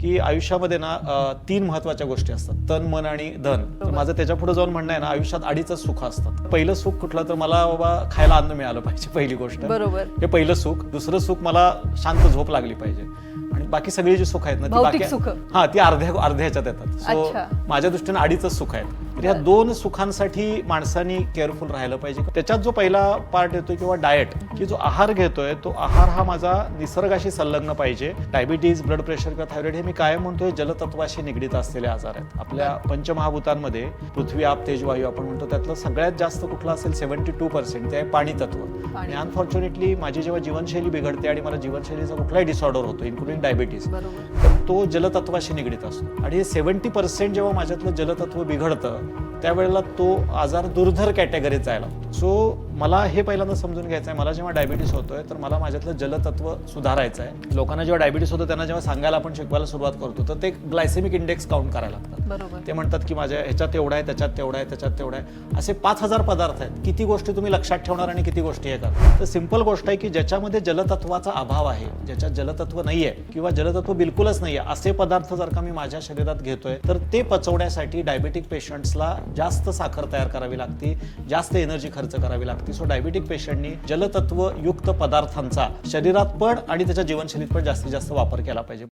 की आयुष्यामध्ये ना तीन महत्त्वाच्या गोष्टी असतात. तन मन आणि धन. तर माझं त्याच्या पुढे जाऊन म्हणणं आहे ना आयुष्यात अडीचच सुख असतात. पहिलं सुख कुठलं तर मला बाबा खायला अन्न मिळालं पाहिजे पहिली गोष्ट. बरोबर. हे पहिलं सुख. दुसरं सुख मला शांत झोप लागली पाहिजे. आणि बाकी सगळी जी सुख आहेत ना ती बाकी सुख. हा ती अर्ध्या अर्ध्याच्यात येतात. सो. माझ्या दृष्टीने अडीचच सुख आहेत. तर ह्या दोन सुखांसाठी माणसांनी केअरफुल राहिलं पाहिजे. त्याच्यात जो पहिला पार्ट येतोय किंवा डाएट की जो आहार घेतोय तो आहार हा माझा निसर्गाशी संलग्न पाहिजे. डायबिटीज ब्लड प्रेशर किंवा थायरॉइड हे मी काय म्हणतोय जलतत्वाशी निगडीत असलेले आजार आहेत. आपल्या पंचमहाभूतांमध्ये पृथ्वी आप तेज वायू आपण म्हणतो त्यातलं सगळ्यात जास्त कुठलं असेल सेव्हन्टी टू पर्सेंट ते आहे पाणी. तत्व आणि अनफॉर्च्युनेटली माझी जेव्हा जीवनशैली बिघडते आणि मला जीवनशैलीचा कुठलाही डिसऑर्डर होतो इन्क्लुडिंग डायबिटीज बरोबर. तर तो जलतत्वाशी निगडीत असतो. आणि हे सेव्हन्टी पर्सेंट जेव्हा माझ्यातलं जलतत्व बिघडतं त्यावेळेला तो आजार दुर्धर कॅटेगरीत जायला सो मला हे पहिल्यांदा समजून घ्यायचं आहे मला जेव्हा डायबिटीस होतोय तर मला माझ्यातलं जलतत्व सुधारायचं आहे लोकांना जेव्हा डायबिटीस होतं त्यांना जेव्हा सांगायला आपण शिकवायला सुरुवात करतो तर ते ग्लायसेमिक इंडेक्स काउंट करायला लागतात. ते म्हणतात की माझ्या ह्याच्यात एवढा आहे त्याच्यात तेवढा आहे त्याच्यात तेवढा आहे. असे पाच हजार पदार्थ आहेत. किती गोष्टी तुम्ही लक्षात ठेवणार आणि किती गोष्टी हे तर सिंपल गोष्ट आहे की ज्याच्यामध्ये जलतत्वाचा अभाव आहे ज्याच्यात जलतत्व नाही आहे किंवा जलतत्व बिलकुलच नाही आहे असे पदार्थ जर का मी माझ्या शरीरात घेतोय तर ते पचवण्यासाठी डायबेटिक पेशंट्सला जास्त साखर तयार करावी लागते जास्त एनर्जी खर्च करावी लागते. सो डायबेटिक पेशंटनी जलतत्व युक्त पदार्थांचा शरीरात पण आणि त्याच्या जीवनशैलीत पण जास्तीत जास्त वापर केला पाहिजे.